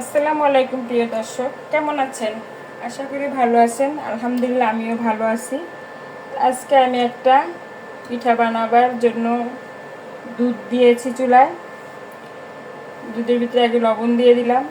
আসসালামু আলাইকুম, প্রিয় দর্শক। কেমন আছেন? আশা করি ভালো আছেন। আলহামদুলিল্লাহ, আমিও ভালো আছি। আজকে আমি একটা পিঠা বানাবার জন্য দুধ দিয়েছি চুলায়। দুধের ভিতরে আগে লবণ দিয়ে দিলাম।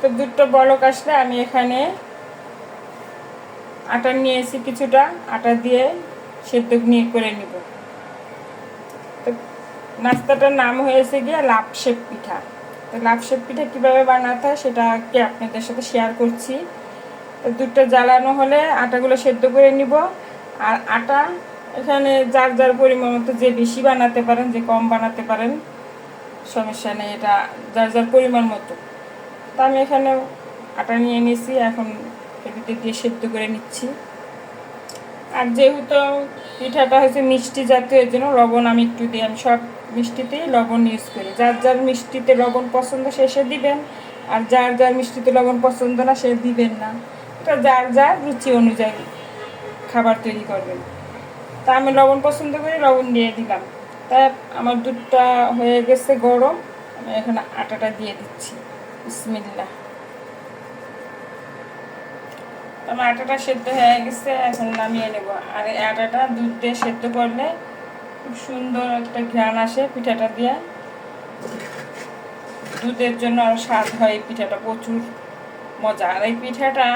তো দুধটা বলক আসলে আমি এখানে আটা নিয়েছি কিছুটা। আটা দিয়ে সেদ্ধ নিয়ে করে নিব। তো নাস্তাটার নাম হয়েছে গিয়ে লাভ শেপ পিঠা। তো পিঠা কীভাবে বানাতে হয় সেটাকে আপনাদের সাথে শেয়ার করছি। তো দুধটা জ্বালানো হলে আটাগুলো সেদ্ধ করে নিব। আর আটা এখানে যার যার পরিমাণ মতো যে বেশি বানাতে পারেন, যে কম বানাতে পারেন, সমস্যা নেই, এটা যার যার পরিমাণ মতো। তা আমি এখানে আটা নিয়ে নিয়েছি, এখন এদিকে দিয়ে সেদ্ধ করে নিচ্ছি। আর যেহেতু পিঠাটা হচ্ছে মিষ্টি জাতীয়, এর জন্য লবণ আমি একটু দিই, আমি সব মিষ্টিতেই লবণ ইউজ করি। যার যার মিষ্টিতে লবণ পছন্দ সে সে দিবেন, আর যার যার মিষ্টিতে লবণ পছন্দ না সে দিবেন না। এটা যার যার রুচি অনুযায়ী খাবার তৈরি করবেন। তা আমি লবণ পছন্দ করি লবণ দিয়ে দিলাম। তাই আমার দুধটা হয়ে গেছে গরম, আমি এখানে আটাটা দিয়ে দিচ্ছি। বিসমিল্লা আমার আটাটা সেদ্ধ হয়ে গেছে, এখন নামিয়ে নেব। আর আটাটা দুধ দিয়ে সেদ্ধ করলে খুব সুন্দর একটা ঘ্রাণ আসে পিঠাটা দিয়ে। দুধের জন্য আরও স্বাদ হয় এই পিঠাটা, প্রচুর মজা। আর এই পিঠাটা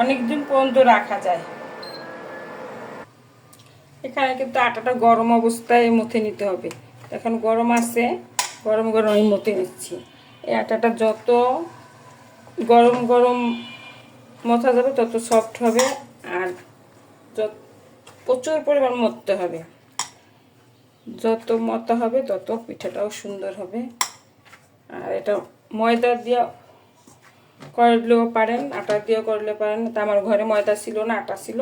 অনেক দিন পর্যন্ত রাখা যায়। এখানে কিন্তু আটাটা গরম অবস্থায় মথে নিতে হবে। এখন গরম আছে, গরম গরম আমি মথে নিচ্ছি। এই আটাটা যত গরম গরম মথা যাবে, তত সফট হবে আর যত প্রচুর পরিমাণ মরতে হবে। যত মতা হবে, তত পিঠাটাও সুন্দর হবে। আর এটা ময়দা দিয়ে করলেও পারেন, আটা দিয়েও করলে পারেন। তা আমার ঘরে ময়দা ছিল না, আটা ছিল,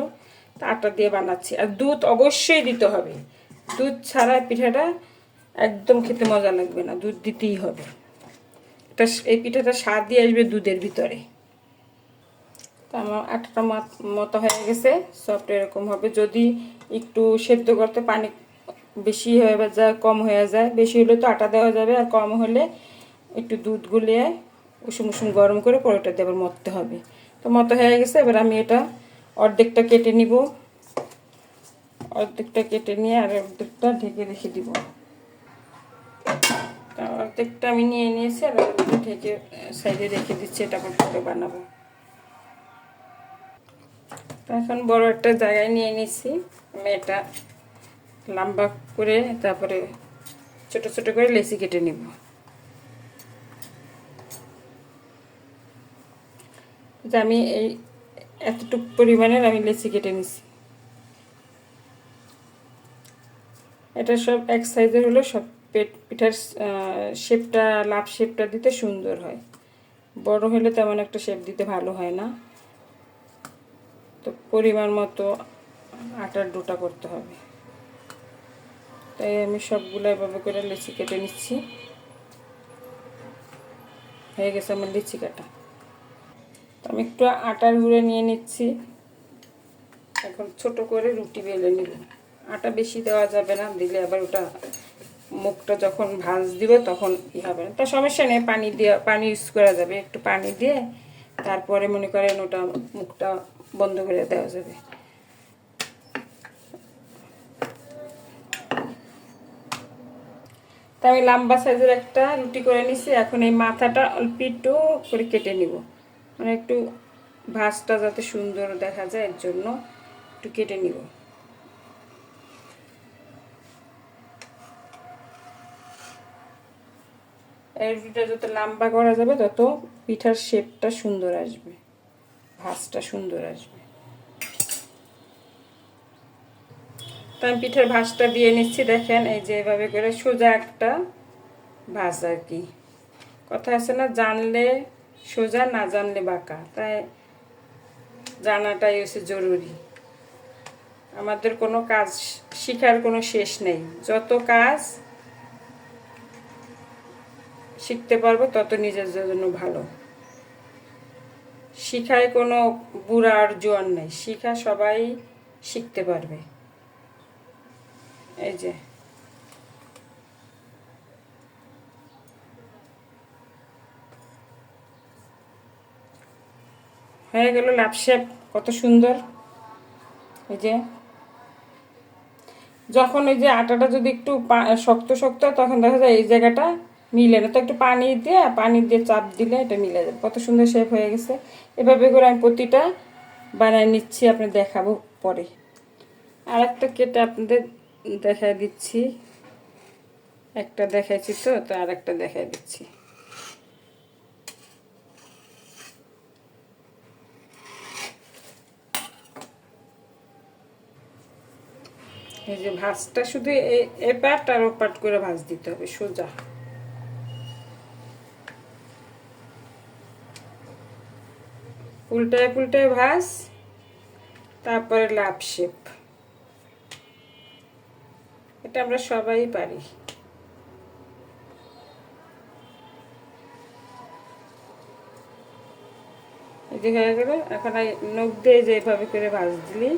তা আটা দিয়ে বানাচ্ছি। আর দুধ অবশ্যই দিতে হবে। দুধ ছাড়া পিঠাটা একদম খেতে মজা লাগবে না, দুধ দিতেই হবে। এটা এই পিঠাটা স্বাদ দিয়ে আসবে দুধের ভিতরে। তো আমার আটাটা মতো হয়ে গেছে সফট এরকম হবে। যদি একটু সেদ্ধ করতে পানি বেশি হয়ে যায়, কম হয়ে যায়। বেশি হলে তো আটা দেওয়া যাবে আর কম হলে একটু দুধ গুলিয়ে উষুম উষুম গরম করে পরোটা দিয়ে আবার মরতে হবে। তো মতো হয়ে গেছে, এবার আমি এটা অর্ধেকটা কেটে নিব। অর্ধেকটা কেটে নিয়ে আর অর্ধেকটা ঢেকে রেখে দিব। অর্ধেকটা আমি নিয়ে নিয়েছি, আর অর্ধেকটা ঢেকে সাইডে রেখে দিচ্ছি, এটা পরে বানাবো। এখন বড় একটা জায়গায় নিয়ে নিচ্ছি আমি এটা লম্বা করে তারপরে ছোট ছোট করে লেসি কেটে নিব। যে আমি এই এতটুকু পরিমাণের আমি লেসি কেটে নিছি। এটা সব এক সাইজের হলো সব পেট পিঠার শেপটা লাভ শেপটা দিতে সুন্দর হয়। বড় হলে তেমন একটা শেপ দিতে ভালো হয় না। তো পরিমাণ মতো আটার ডোটা করতে হবে। তাই আমি সবগুলো এভাবে করে লিচি কেটে নিচ্ছি। হয়ে গেছে আমার লিচি কাটা। তো আমি একটু আটার গুঁড়ে নিয়ে নিচ্ছি। এখন ছোট করে রুটি বেলে নিব। আটা বেশি দেওয়া যাবে না, দিলে আবার ওটা মুখটা যখন ভাজ দিব তখন ই হবে না। তা সমস্যা নেই, পানি দিয়ে, পানি ইউজ করা যাবে। একটু পানি দিয়ে তারপরে মনে করেন ওটা মুখটা বন্ধ করে দেওয়া যাবে। তা আমি লম্বা সাইজের একটা রুটি করে নিছি, এখন এই মাথাটা অল্প একটু করে কেটে নিব। মানে একটু ভাঁজটা যাতে সুন্দর দেখা যায়, এর জন্য একটু কেটে নিব। এই রুটিটা যত লম্বা করা যাবে, তত পিঠার শেপটা সুন্দর আসবে, ভাঁজটা সুন্দর আসবে। তো আমি পিঠার ভাঁজটা দিয়ে নিচ্ছি, দেখেন, এই যে এভাবে করে সোজা একটা ভাঁজ আর কি। কথা আছে না, জানলে সোজা, না জানলে বাঁকা। তাই জানাটাই হচ্ছে জরুরি। আমাদের কোনো কাজ শিখার কোনো শেষ নেই। যত কাজ শিখতে পারব, তত নিজের জন্য ভালো। শিখায় কোনো বুড়া আর জোয়ান নেই। শিখা সবাই শিখতে পারবে। এই যে। হয়ে গেল লাভ শেপ, কত সুন্দর। এই যে। যখন ওই যে আটাটা যদি একটু শক্ত শক্ত, তখন দেখা যায় এই জায়গাটা মিলে না। তো একটু পানি দিয়ে পানি দিয়ে চাপ দিলে এটা মিলে যাবে। কত সুন্দর শেপ হয়ে গেছে। এভাবে করে আমি প্রতিটা বানায় নিচ্ছি আপনি দেখাবো পরে। আর একটা কেটে আপনাদের দেখাই দিচ্ছি। একটা দেখাইছি তো তো আর একটা দেখাই দিচ্ছি। এই যে ভাজটা শুধু এ- এ পাট আর ও পাট করে ভাজ দিতে হবে, সোজা। উল্টায় পুল্টায় ভাজ, তারপরে লাভ শেপ। এটা আমরা সবাই পারি। যে হয়ে গেল, এখন নখ দিয়ে যে এভাবে করে ভাজ দিলি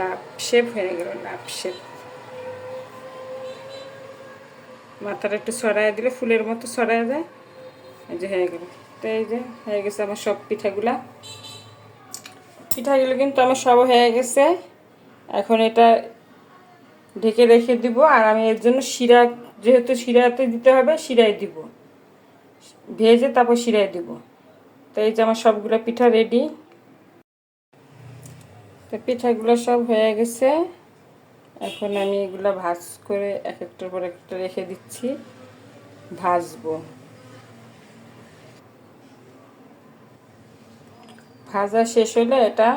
লাভ শেপ হয়ে গেল লাভ শেপ মাথাটা একটু ছড়াই দিলে ফুলের মতো ছড়াই যায়। এই যে হয়ে গেল। তো এই যে হয়ে গেছে আমার সব পিঠাগুলা। পিঠাগুলো কিন্তু আমার সব হয়ে গেছে। এখন এটা ঢেকে রেখে দিব, আর আমি এর জন্য শিরা, যেহেতু শিরাতে দিতে হবে, শিরাই দিব। ভেজে তারপর শিরাই দিব। তো এই যে আমার সবগুলো পিঠা রেডি তো পিঠাগুলো সব হয়ে গেছে। এখন আমি এগুলো ভাজ করে এক একটার পর একটা রেখে দিচ্ছি। ভাজবো। ভাজা শেষ হলে এটা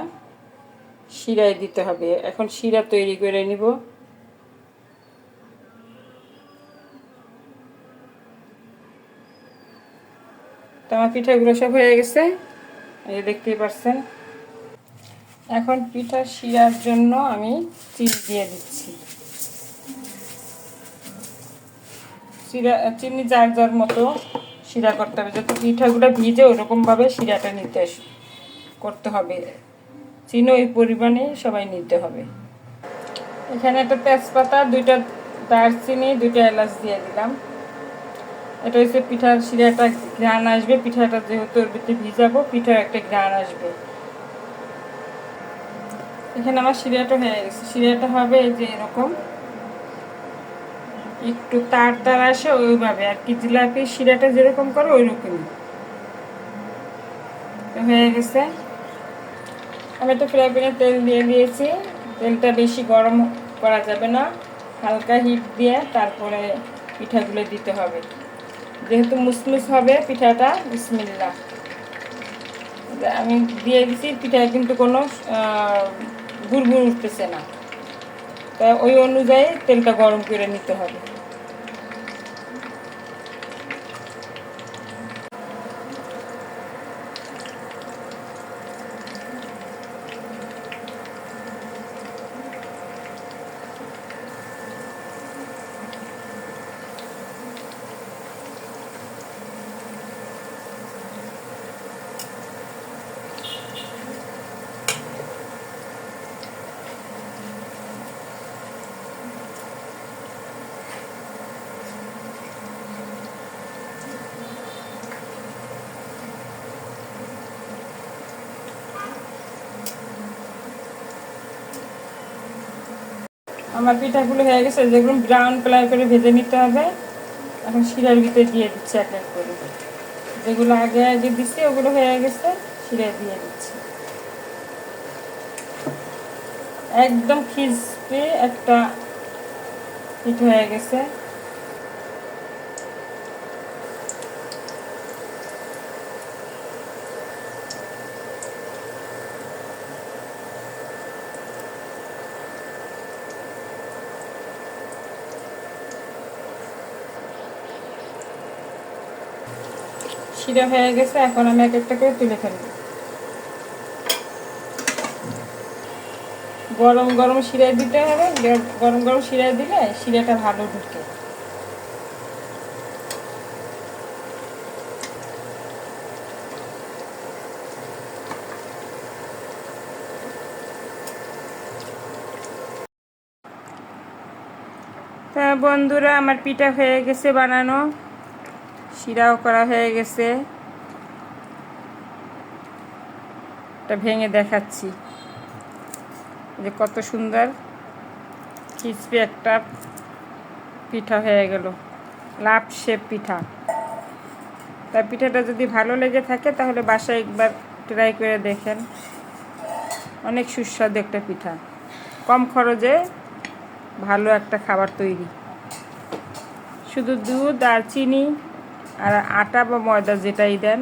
শিরায় দিতে হবে। এখন শিরা তৈরি করে নিব। আমার পিঠাগুলো সব হয়ে গেছে। এই দেখতেই পাচ্ছেন এখন পিঠা শিরার জন্য আমি চিনি দিয়ে দিচ্ছি। শিরা, চিনি যার যার মতো শিরা করতে হবে। যত পিঠাগুলো ভিজে ওরকমভাবে শিরাটা নিতে করতে হবে। চিনি ওই পরিমাণে সবাই নিতে হবে। এখানে একটা তেজপাতা, দুইটা দারচিনি, দুইটা এলাচ দিয়ে দিলাম। এটা হচ্ছে পিঠার শিরাটা ঘ্রাণ আসবে, পিঠাটা যেহেতু ওর ভিতরে ভিজাবো পিঠার একটা ঘ্রাণ আসবে। এখানে আমার শিরাটা হয়ে গেছে। শিরাটা হবে যে এরকম। একটু তার তার আসে ওইভাবে, আর কি জিলাপি শিরাটা যেরকম করে ওই রকমই হয়ে গেছে। আমি তো ফ্রাই প্যানে তেল দিয়ে দিয়েছি। তেলটা বেশি গরম করা যাবে না। হালকা হিট দিয়ে তারপরে পিঠাগুলো দিতে হবে। যেহেতু মুসমুস হবে পিঠাটা বিসমিল্লা আমি দিয়ে দিছি, পিঠায় কিন্তু কোনো গুড়গুড় উঠতেছে না। তা ওই অনুযায়ী তেলটা গরম করে নিতে হবে। আমার পিঠাগুলো হয়ে গেছে, যেগুলো ব্রাউন কালার করে ভেজে নিতে হবে। এখন শিরার ভিতরে দিয়ে দিচ্ছি এক এক করে। যেগুলো আগে আগে দিচ্ছি ওগুলো হয়ে গেছে শিরায় দিয়ে দিচ্ছি। একদম খিসপি একটা পিঠ হয়ে গেছে। শিরা হয়ে গেছে, এখন আমি এক একটা করে তুলে ফেলব। গরম গরম শিরায় দিতে হবে গরম গরম শিরায় দিলে শিরাটা ভালো ঢুকে। তা বন্ধুরা, আমার পিঠা হয়ে গেছে বানানো। শিরাও করা হয়ে গেছে। এটা ভেঙে দেখাচ্ছি। যে কত সুন্দর ক্রিসপি একটা পিঠা হয়ে গেল। লাভ শেপ পিঠা। তা পিঠাটা যদি ভালো লেগে থাকে তাহলে বাসায় একবার ট্রাই করে দেখেন। অনেক সুস্বাদু একটা পিঠা। কম খরচে ভালো একটা খাবার তৈরি। শুধু দুধ আর চিনি আর আটা বা ময়দা যেটাই দেন,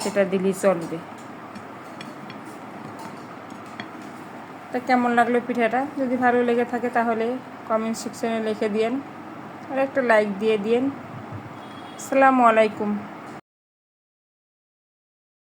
সেটা দিলেই চলবে। তা কেমন লাগল পিঠাটা? যদি ভালো লেগে থাকে তাহলে কমেন্ট সেকশনে লিখে দিয়েন। আর একটা লাইক দিয়ে দিয়েন। আসসালামু আলাইকুম।